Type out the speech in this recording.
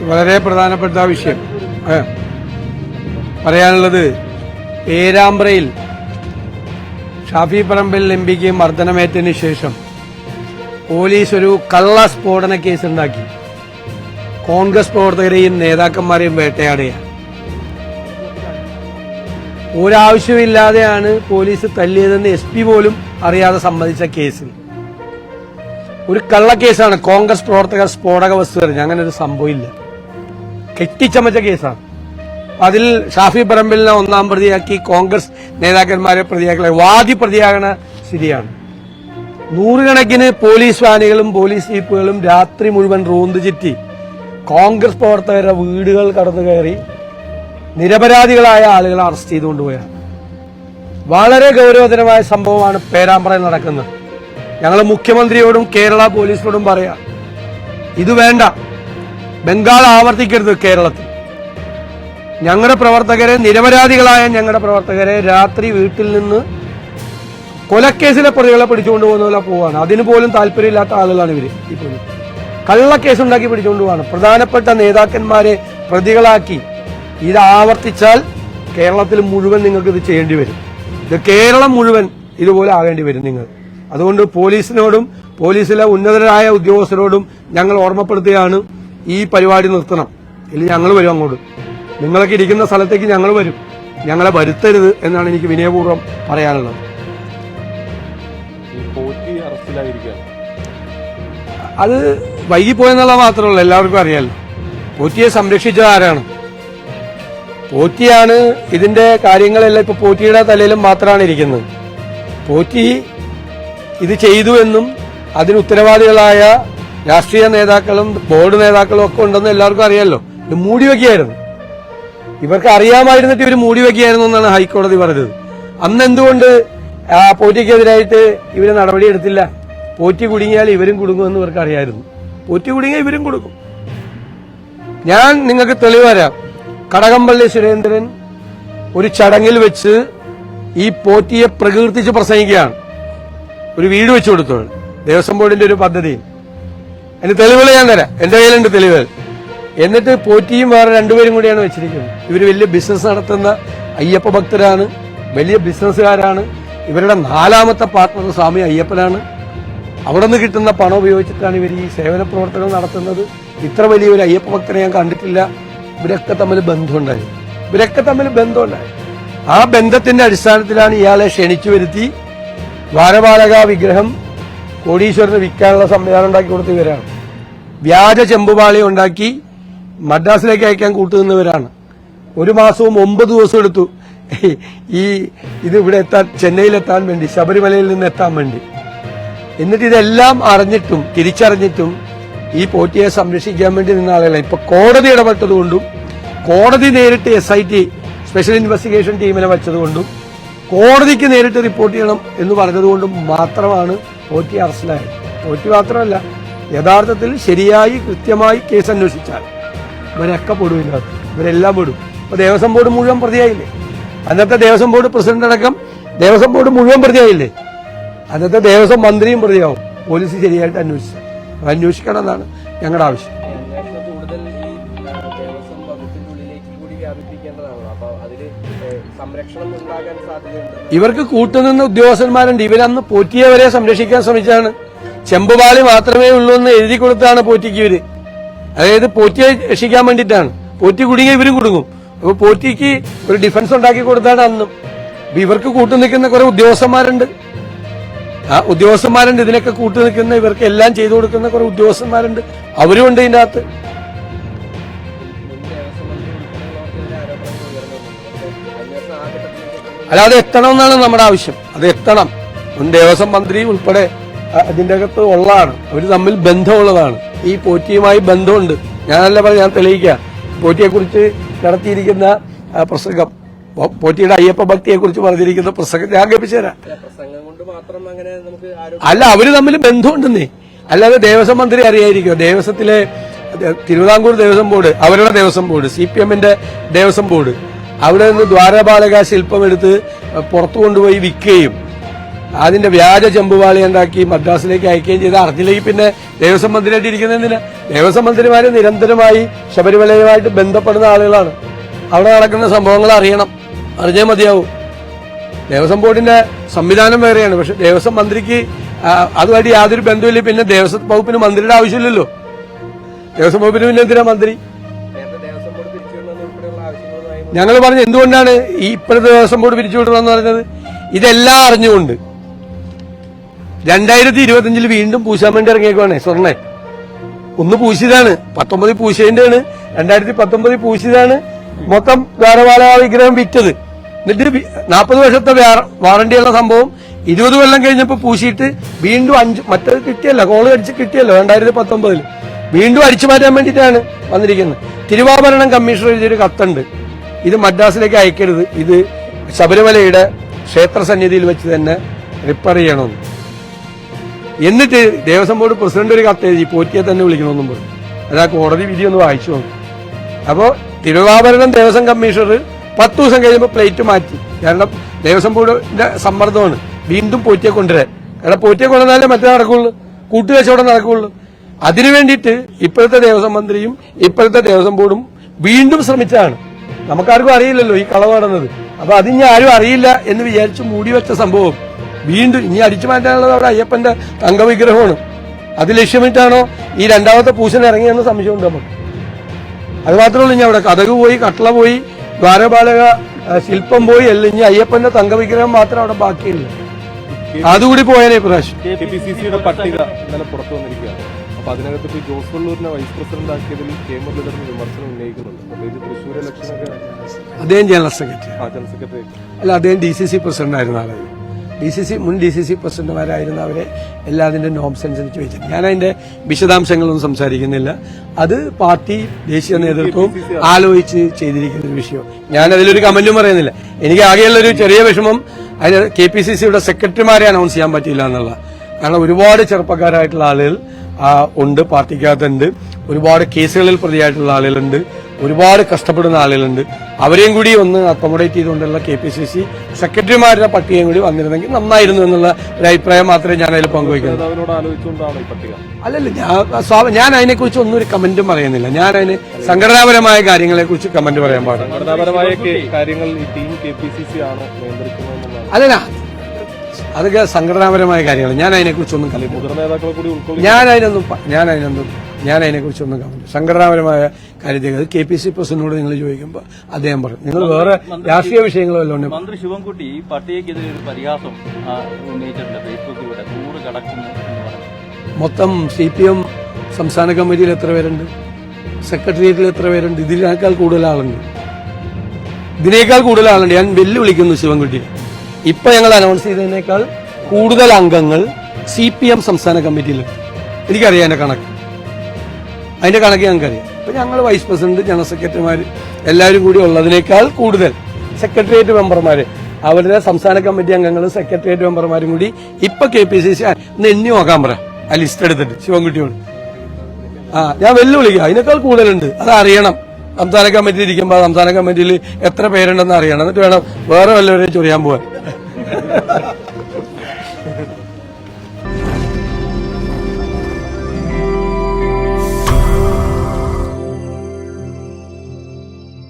വളരെ പ്രധാനപ്പെട്ട വിഷയം. പറയാനുള്ളത് പേരാമ്പ്രയിൽ ഷാഫി പറമ്പിൽ എം പിക്ക് മർദ്ദനമേറ്റതിന് ശേഷം പോലീസ് ഒരു കള്ള സ്ഫോടന കേസ് ഉണ്ടാക്കി കോൺഗ്രസ് പ്രവർത്തകരെയും നേതാക്കന്മാരെയും വേട്ടയാടുക ഒരാവശ്യമില്ലാതെയാണ് പോലീസ് തല്ലിയതെന്ന് എസ് പി പോലും അറിയാതെ സമ്മതിച്ച കേസിൽ ഒരു കള്ളക്കേസാണ് കോൺഗ്രസ് പ്രവർത്തകർ സ്ഫോടക വസ്തു എറിഞ്ഞ് അങ്ങനെ ഒരു സംഭവമില്ല കെട്ടിച്ചമച്ച കേസാണ്. അതിൽ ഷാഫി പറമ്പിലിനെ ഒന്നാം പ്രതിയാക്കി കോൺഗ്രസ് നേതാക്കന്മാരെ പ്രതിയാക്കി വാദി പ്രതിയാകണ സ്ഥിതിയാണ്. നൂറുകണക്കിന് പോലീസ് വാനുകളും പോലീസ് ജീപ്പുകളും രാത്രി മുഴുവൻ റോന്ത് ചുറ്റി കോൺഗ്രസ് പ്രവർത്തകരുടെ വീടുകൾ കടന്നു കയറി നിരപരാധികളായ ആളുകളെ അറസ്റ്റ് ചെയ്തുകൊണ്ടുപോയാണ് വളരെ ഗൗരവതരമായ സംഭവമാണ് പേരാമ്പ്രയിൽ നടക്കുന്നത്. ഞങ്ങൾ മുഖ്യമന്ത്രിയോടും കേരള പോലീസിനോടും പറയാം ഇത് വേണ്ട. ബംഗാൾ ആവർത്തിക്കരുത് കേരളത്തിൽ. ഞങ്ങളുടെ പ്രവർത്തകരെ നിരപരാധികളായ ഞങ്ങളുടെ പ്രവർത്തകരെ രാത്രി വീട്ടിൽ നിന്ന് കൊലക്കേസിലെ പ്രതികളെ പിടിച്ചുകൊണ്ട് പോകുന്ന പോലെ പോവാണ്. അതിന് പോലും താല്പര്യമില്ലാത്ത ആളുകളാണ് ഇവർ ഇപ്പോൾ കള്ളക്കേസുണ്ടാക്കി പിടിച്ചുകൊണ്ട് പോവാണ്. പ്രധാനപ്പെട്ട നേതാക്കന്മാരെ പ്രതികളാക്കി ഇത് ആവർത്തിച്ചാൽ കേരളത്തിൽ മുഴുവൻ നിങ്ങൾക്ക് ഇത് ചെയ്യേണ്ടി വരും. ഇത് കേരളം മുഴുവൻ ഇതുപോലെ ആകേണ്ടി വരും നിങ്ങൾ. അതുകൊണ്ട് പോലീസിനോടും പോലീസിലെ ഉന്നതരായ ഉദ്യോഗസ്ഥരോടും ഞങ്ങൾ ഓർമ്മപ്പെടുത്തുകയാണ്. ഈ പരിപാടി നിർത്തണം. ഇല്ലെങ്കിൽ ഞങ്ങൾ വരും അങ്ങോട്ട്. നിങ്ങളൊക്കെ ഇരിക്കുന്ന സ്ഥലത്തേക്ക് ഞങ്ങൾ വരും. ഞങ്ങളെ വരുത്തരുത് എന്നാണ് എനിക്ക് വിനയപൂർവം പറയാനുള്ളത്. അത് വൈകിപ്പോയെന്നുള്ള മാത്രമല്ല എല്ലാവർക്കും അറിയാലോ പോറ്റിയെ സംരക്ഷിച്ചത് ആരാണ്? പോറ്റിയാണ് ഇതിന്റെ കാര്യങ്ങളെല്ലാം ഇപ്പൊ പോറ്റിയുടെ തലയിലും മാത്രമാണ് ഇരിക്കുന്നത്. പോറ്റി ഇത് ചെയ്തു എന്നും അതിന് ഉത്തരവാദികളായ രാഷ്ട്രീയ നേതാക്കളും ബോർഡ് നേതാക്കളും ഒക്കെ ഉണ്ടെന്ന് എല്ലാവർക്കും അറിയാമല്ലോ ഇത് മൂടി വെക്കുകയായിരുന്നു. ഇവർക്ക് അറിയാമായിരുന്നിട്ട് ഇവർ മൂടി വെക്കുകയായിരുന്നു എന്നാണ് ഹൈക്കോടതി പറഞ്ഞത്. അന്ന് എന്തുകൊണ്ട് ആ പോറ്റിക്കെതിരായിട്ട് ഇവർ നടപടി എടുത്തില്ല? പോറ്റി കുടുങ്ങിയാൽ ഇവരും കുടുങ്ങുമെന്ന് ഇവർക്ക് അറിയായിരുന്നു. പോറ്റി കുടുങ്ങിയാൽ ഇവരും കൊടുക്കും ഞാൻ നിങ്ങൾക്ക് തെളിവ് തരാം. കടകംപള്ളി സുരേന്ദ്രൻ ഒരു ചടങ്ങിൽ വെച്ച് ഈ പോറ്റിയെ പ്രകീർത്തിച്ച് പ്രസംഗിക്കുകയാണ്. ഒരു വീട് വെച്ചു കൊടുത്തു ദേവസ്വം ബോർഡിന്റെ ഒരു പദ്ധതി. അതിന് തെളിവുകൾ ഞാൻ തരാം. എന്റെ കയ്യിലുണ്ട് തെളിവുകൾ. എന്നിട്ട് പോറ്റിയും വേറെ രണ്ടുപേരും കൂടിയാണ് വെച്ചിരിക്കുന്നത്. ഇവർ വലിയ ബിസിനസ് നടത്തുന്ന അയ്യപ്പ ഭക്തരാണ് വലിയ ബിസിനസ്സുകാരാണ് ഇവരുടെ നാലാമത്തെ പാർട്ട്ണർ സ്വാമി അയ്യപ്പനാണ്. അവിടെ നിന്ന് കിട്ടുന്ന പണം ഉപയോഗിച്ചിട്ടാണ് ഇവർ ഈ സേവന പ്രവർത്തനം നടത്തുന്നത്. ഇത്ര വലിയ ഒരു അയ്യപ്പ ഭക്തനെ ഞാൻ കണ്ടിട്ടില്ല. ഇവരൊക്കെ തമ്മിൽ ബന്ധമുണ്ടായി. ഇവരൊക്കെ തമ്മിൽ ബന്ധമുണ്ടായി. ആ ബന്ധത്തിന്റെ അടിസ്ഥാനത്തിലാണ് ഇയാളെ ക്ഷണിച്ചു വരുത്തി. ദ്വാരപാലക വിഗ്രഹം കോടീശ്വരന് വിൽക്കാനുള്ള സംവിധാനം ഉണ്ടാക്കി കൊടുത്ത ഇവരാണ്. വ്യാജ ചെമ്പുപാളി ഉണ്ടാക്കി മദ്രാസിലേക്ക് അയക്കാൻ കൂട്ടുനിന്നവരാണ്. ഒരു മാസവും ഒമ്പത് ദിവസം എടുത്തു. ഈ ഇത് ഇവിടെ എത്താൻ ചെന്നൈയിലെത്താൻ വേണ്ടി ശബരിമലയിൽ നിന്ന് എത്താൻ വേണ്ടി. എന്നിട്ട് ഇതെല്ലാം അറിഞ്ഞിട്ടും തിരിച്ചറിഞ്ഞിട്ടും ഈ പോറ്റിയെ സംരക്ഷിക്കാൻ വേണ്ടി നിന്ന ആളുകളെ ഇപ്പൊ കോടതി ഇടപെട്ടതുകൊണ്ടും കോടതി നേരിട്ട് S I T special investigation ടീമിനെ വെച്ചതുകൊണ്ടും കോടതിക്ക് നേരിട്ട് റിപ്പോർട്ട് ചെയ്യണം എന്ന് പറഞ്ഞതുകൊണ്ടും മാത്രമാണ് പോറ്റി അറസ്റ്റിലായത്. പോറ്റി മാത്രമല്ല യഥാർത്ഥത്തിൽ ശരിയായി കൃത്യമായി കേസ് അന്വേഷിച്ചാൽ ഇവരൊക്കെ പെടും ഇതിനകത്ത്. ഇവരെല്ലാം പെടും. ഇപ്പൊ ദേവസ്വം ബോർഡ് മുഴുവൻ പ്രതിയായില്ലേ? അന്നത്തെ ദേവസ്വം ബോർഡ് പ്രസിഡന്റ് അടക്കം ദേവസ്വം ബോർഡ് മുഴുവൻ പ്രതിയായില്ലേ? അന്നത്തെ ദേവസ്വം മന്ത്രിയും പ്രതിയാവും. പോലീസ് ശരിയായിട്ട് അന്വേഷിച്ചു. അന്വേഷിക്കണം എന്നാണ് ഞങ്ങളുടെ ആവശ്യം. ഇവർക്ക് കൂട്ടുനിന്ന് ഉദ്യോഗസ്ഥന്മാരുണ്ട്. ഇവരന്ന് പോറ്റിയവരെ സംരക്ഷിക്കാൻ ശ്രമിച്ചാണ് ചെമ്പുപാളി മാത്രമേ ഉള്ളൂ എന്ന് എഴുതി കൊടുത്താണ് പോറ്റിക്ക് ഇവർ. അതായത് പോറ്റിയെ രക്ഷിക്കാൻ വേണ്ടിട്ടാണ് പോറ്റി കുടുങ്ങിയ ഇവരും കുടുങ്ങും. അപ്പൊ പോറ്റിക്ക് ഒരു ഡിഫൻസ് ഉണ്ടാക്കി കൊടുത്താണ് അന്നും. ഇവർക്ക് കൂട്ടു നിൽക്കുന്ന കുറെ ഉദ്യോഗസ്ഥന്മാരുണ്ട്. ആ ഉദ്യോഗസ്ഥന്മാരുണ്ട്. ഇതിനൊക്കെ കൂട്ടു നിൽക്കുന്ന ഇവർക്ക് എല്ലാം ചെയ്തു കൊടുക്കുന്ന കുറെ ഉദ്യോഗസ്ഥന്മാരുണ്ട്. അവരും ഉണ്ട് ഇതിന്റെ അകത്ത്. മുൻ ദേവസ്വം മന്ത്രി ഉൾപ്പെടെയുള്ളവർക്കെതിരെ ആരോപണങ്ങൾ ഉയർന്നു വന്നിട്ടുണ്ട്. അന്വേഷണം ആ ഘട്ടത്തിലേക്ക് എത്തുമ്പോൾ അല്ല അത് എത്തണം എന്നാണ് നമ്മുടെ ആവശ്യം. അത് എത്തണം. മുൻ ദേവസ്വം മന്ത്രി ഉൾപ്പെടെ അ- അതിന്റെ അകത്ത് ഉള്ളതാണ്. അവർ തമ്മിൽ ബന്ധമുള്ളതാണ്. ഈ പോറ്റിയുമായി ബന്ധമുണ്ട്. ഞാനല്ല പറഞ്ഞ ഞാൻ തെളിയിക്കാം. പോറ്റിയെ കുറിച്ച് നടത്തിയിരിക്കുന്ന പ്രസംഗം. പോറ്റിയുടെ അയ്യപ്പ ഭക്തിയെ കുറിച്ച് പറഞ്ഞിരിക്കുന്ന പ്രസംഗം ഞാൻ കേൾപ്പിച്ചു തരാം പ്രസംഗം കൊണ്ട് മാത്രം അങ്ങനെ നമുക്ക് ആരോപണം അല്ല അവർ തമ്മിൽ ബന്ധമുണ്ടെന്നേ. അല്ലാതെ ദേവസ്വം മന്ത്രി അറിയായിരിക്കോ ദേവസ്വത്തിലെ തിരുവിതാംകൂർ ദേവസ്വം ബോർഡ് അവരുടെ ദേവസ്വം ബോർഡ് സി പി എമ്മിന്റെ ദേവസ്വം ബോർഡ്. അവിടെ നിന്ന് ദ്വാരപാലക ശില്പം എടുത്ത് പുറത്തു കൊണ്ടുപോയി വിൽക്കുകയും അതിന്റെ വ്യാജ ചെമ്പുവാളി ഉണ്ടാക്കി മദ്രാസിലേക്ക് അയക്കുകയും ചെയ്ത്. അറിഞ്ഞില്ലെങ്കിൽ പിന്നെ ദേവസ്വം മന്ത്രിയായിട്ട് ഇരിക്കുന്നതിന് ദേവസ്വം മന്ത്രിമാര് നിരന്തരമായി ശബരിമലയുമായിട്ട് ബന്ധപ്പെടുന്ന ആളുകളാണ്. അവിടെ നടക്കുന്ന സംഭവങ്ങൾ അറിയണം. അറിഞ്ഞേ മതിയാവും. ദേവസ്വം ബോർഡിന്റെ സംവിധാനം വേറെയാണ്. പക്ഷെ ദേവസ്വം മന്ത്രിക്ക് അതുമായിട്ട് യാതൊരു ബന്ധമില്ല പിന്നെ ദേവസ്വം വകുപ്പിന് മന്ത്രിയുടെ ആവശ്യമില്ലല്ലോ. ദേവസ്വം വകുപ്പിന് പിന്നെ എന്തിനാ മന്ത്രി? ഞങ്ങൾ പറഞ്ഞു എന്തുകൊണ്ടാണ് ഈ ഇപ്പോഴത്തെ ദേവസ്വം ബോർഡ് പിരിച്ചുവിടണമെന്ന് പറഞ്ഞത്? ഇതെല്ലാം അറിഞ്ഞുകൊണ്ട് രണ്ടായിരത്തി ഇരുപത്തിയഞ്ചിൽ വീണ്ടും പൂശാൻ വേണ്ടി ഇറങ്ങിയേക്കുവാണ് സ്വർണെ. ഒന്ന് പൂശിയതാണ് പത്തൊമ്പതിൽ പൂശേന്റെയാണ് രണ്ടായിരത്തി പത്തൊമ്പതിൽ പൂശിയതാണ്. മൊത്തം ദ്വാരപാല വിഗ്രഹം വിറ്റത്. എന്നിട്ട് നാൽപ്പത് വർഷത്തെ വാറണ്ടിയുള്ള സംഭവം ഇരുപത് കൊല്ലം കഴിഞ്ഞപ്പോൾ പൂശിയിട്ട് വീണ്ടും അഞ്ച് മറ്റത് കിട്ടിയല്ല കോൾ അടിച്ച് കിട്ടിയല്ലോ രണ്ടായിരത്തി പത്തൊമ്പതിൽ വീണ്ടും അടിച്ചു മാറ്റാൻ വേണ്ടിയിട്ടാണ് വന്നിരിക്കുന്നത്. തിരുവാഭരണം കമ്മീഷണർ എഴുതിയൊരു കത്തുണ്ട്. ഇത് മദ്രാസിലേക്ക് അയക്കരുത്. ഇത് ശബരിമലയുടെ ക്ഷേത്ര സന്നിധിയിൽ വെച്ച് തന്നെ റിപ്പയർ ചെയ്യണമെന്ന്. എന്നിട്ട് ദേവസ്വം ബോർഡ് പ്രസിഡന്റ് ഒരു കത്ത് എഴുതി പോറ്റിയെ തന്നെ വിളിക്കണമെന്നും പറഞ്ഞു. അത് ആ കോടതി വിധി ഒന്ന് വായിച്ചു നോക്കും. അപ്പോൾ തിരുവാഭരണം ദേവസ്വം കമ്മീഷണർ പത്ത് ദിവസം കഴിയുമ്പോൾ പ്ലേറ്റ് മാറ്റി. കാരണം ദേവസ്വം ബോർഡിന്റെ സമ്മർദ്ദമാണ്. വീണ്ടും പോറ്റിയെ കൊണ്ടുവരാൻ. കാരണം പോറ്റിയെ കൊണ്ടുവന്നാലേ മറ്റേ നടക്കുള്ളൂ. കൂട്ടുകച്ചവടം നടക്കുള്ളൂ. അതിനു വേണ്ടിയിട്ട് ഇപ്പോഴത്തെ ദേവസ്വം മന്ത്രിയും ഇപ്പോഴത്തെ ദേവസ്വം ബോർഡും വീണ്ടും ശ്രമിച്ചതാണ്. നമുക്കാർക്കും അറിയില്ലല്ലോ ഈ കളവ് നടന്നത്. അപ്പൊ അതിനി ആരും അറിയില്ല എന്ന് വിചാരിച്ച് മൂടി വെച്ച സംഭവം. വീണ്ടും ഇനി അടിച്ചു മാറ്റാനുള്ളത് അവിടെ അയ്യപ്പന്റെ തങ്കവിഗ്രഹമാണ് അത് ലക്ഷ്യമിട്ടാണോ ഈ രണ്ടാമത്തെ പൂശൻ ഇറങ്ങിയെന്ന് സംശയമുണ്ട് നമുക്ക്. അത് മാത്രമല്ല ഇനി അവിടെ കഥക് പോയി കട്ടള പോയി ദ്വാരപാലക ശില്പം പോയി അല്ല ഇനി അയ്യപ്പന്റെ തങ്കവിഗ്രഹം മാത്രം അവിടെ ബാക്കിയില്ല അതുകൂടി പോയാലേ പ്രാവശ്യം. കെ പി സി സിയുടെ പട്ടിക ഇന്നലെ പുറത്തു വന്നിരിക്കുകയാണ്. അപ്പൊ അതിനകത്ത് ജോസ് വള്ളൂരിനെ വൈസ് പ്രസിഡന്റ് ആക്കിയതിൽ കെ മുരളീധരൻ വിമർശനം ഉന്നയിക്കുന്നുണ്ട്. അപ്പൊ തൃശ്ശൂർ ഇലക്ഷനൊക്കെ അദ്ദേഹം ജനറൽ സെക്രട്ടറി ജനറൽ സെക്രട്ടറി അല്ല അദ്ദേഹം ഡി സി സി പ്രസിഡന്റ് ആയിരുന്ന ആളാണ് ഡി സി സി മുൻ ഡി സി സി പ്രസിഡന്റുമാരായിരുന്ന അവരെ എല്ലാ അതിന്റെ നോംസ് അനുസരിച്ച് വെച്ചത് ഞാൻ അതിന്റെ വിശദാംശങ്ങളൊന്നും സംസാരിക്കുന്നില്ല. അത് പാർട്ടി ദേശീയ നേതൃത്വവും ആലോചിച്ച് ചെയ്തിരിക്കുന്ന ഒരു വിഷയം. ഞാൻ അതിലൊരു കമന്റും പറയുന്നില്ല. എനിക്ക് ആകെയുള്ള ഒരു ചെറിയ വിഷമം അതിന് കെ പി സി സിയുടെ സെക്രട്ടറിമാരെ അനൗൺസ് ചെയ്യാൻ പറ്റിയില്ല എന്നുള്ള. കാരണം ഒരുപാട് ചെറുപ്പക്കാരായിട്ടുള്ള ആളുകൾ ഉണ്ട് പാർട്ടിക്കകത്തുണ്ട്. ഒരുപാട് കേസുകളിൽ പ്രതിയായിട്ടുള്ള ആളുകളുണ്ട്. ഒരുപാട് കഷ്ടപ്പെടുന്ന ആളുകളുണ്ട്. അവരെയും കൂടി ഒന്ന് അക്കോമഡേറ്റ് ചെയ്തുകൊണ്ടുള്ള കെ പി സി സി സെക്രട്ടറിമാരുടെ പട്ടികയും കൂടി വന്നിരുന്നെങ്കിൽ നന്നായിരുന്നു എന്നുള്ള ഒരു അഭിപ്രായം മാത്രമേ ഞാൻ അതിൽ പങ്കുവയ്ക്കുന്നുള്ളൂ അല്ലല്ല ഞാൻ ഞാൻ അതിനെക്കുറിച്ച് ഒന്നും ഒരു കമന്റും പറയുന്നില്ല. ഞാൻ അതിന് സംഘടനാപരമായ കാര്യങ്ങളെ കുറിച്ച് കമന്റ് പറയാൻ പാടില്ല. അല്ലല്ല അതൊക്കെ സംഘടനാപരമായ കാര്യങ്ങൾ ഞാൻ അതിനെക്കുറിച്ചൊന്നും കളി ഞാൻ അതിനൊന്നും ഞാൻ അതിനൊന്നും ഞാൻ അതിനെക്കുറിച്ചൊന്നും കമന്റ് സംഘടനാപരമായ കാര്യത്തിൽ കെ പി സി പ്രസിഡന്റിനോട് നിങ്ങൾ ചോദിക്കുമ്പോൾ അദ്ദേഹം പറഞ്ഞു നിങ്ങൾ വേറെ രാഷ്ട്രീയ വിഷയങ്ങളോ വല്ലതും മന്ത്രി ശിവൻകുട്ടി പട്ടികയ്ക്കെതിരെ ഒരു പരിഹാസം ആ, ഉന്നയിച്ചിട്ടുണ്ട് ഫേസ്ബുക്കിലൂടെ. നൂറ് കടക്കുന്നു എന്ന് പറഞ്ഞു. മൊത്തം സി പി എം സംസ്ഥാന കമ്മിറ്റിയിൽ എത്ര പേരുണ്ട്? സെക്രട്ടേറിയറ്റിൽ എത്ര പേരുണ്ട്? ഇതിനേക്കാൾ കൂടുതൽ ആളുണ്ട് ഇതിനേക്കാൾ കൂടുതൽ ആളുണ്ട് ഞാൻ വെല്ലുവിളിക്കുന്നു ശിവൻകുട്ടി ഇപ്പൊ ഞങ്ങൾ അനൗൺസ് ചെയ്തതിനേക്കാൾ കൂടുതൽ അംഗങ്ങൾ സി പി എം സംസ്ഥാന കമ്മിറ്റിയിൽ എനിക്കറിയാം എന്റെ കണക്ക്. അതിന്റെ കണക്ക് ഞങ്ങൾക്കറിയാം. അപ്പൊ ഞങ്ങൾ വൈസ് പ്രസിഡന്റ് ജനറൽ സെക്രട്ടറിമാർ എല്ലാവരും കൂടി ഉള്ളതിനേക്കാൾ കൂടുതൽ സെക്രട്ടേറിയറ്റ് മെമ്പർമാർ അവരുടെ സംസ്ഥാന കമ്മിറ്റി അംഗങ്ങളും സെക്രട്ടേറിയറ്റ് മെമ്പർമാരും കൂടി ഇപ്പൊ കെ പി സി സി ഒന്ന് എണ്ണി നോക്കാൻ പറ. ആ ലിസ്റ്റ് എടുത്തിട്ട് ശിവൻകുട്ടിയോട്. ആ ഞാൻ വെല്ലുവിളിക്കുക അതിനേക്കാൾ കൂടുതലുണ്ട്. അത് അറിയണം. സംസ്ഥാന കമ്മിറ്റി ഇരിക്കുമ്പോൾ സംസ്ഥാന കമ്മിറ്റിയിൽ എത്ര പേരുണ്ടെന്ന് അറിയണം. എന്നിട്ട് വേണം വേറെ വല്ലവരെയും ചൊറിയാൻ പോവാൻ.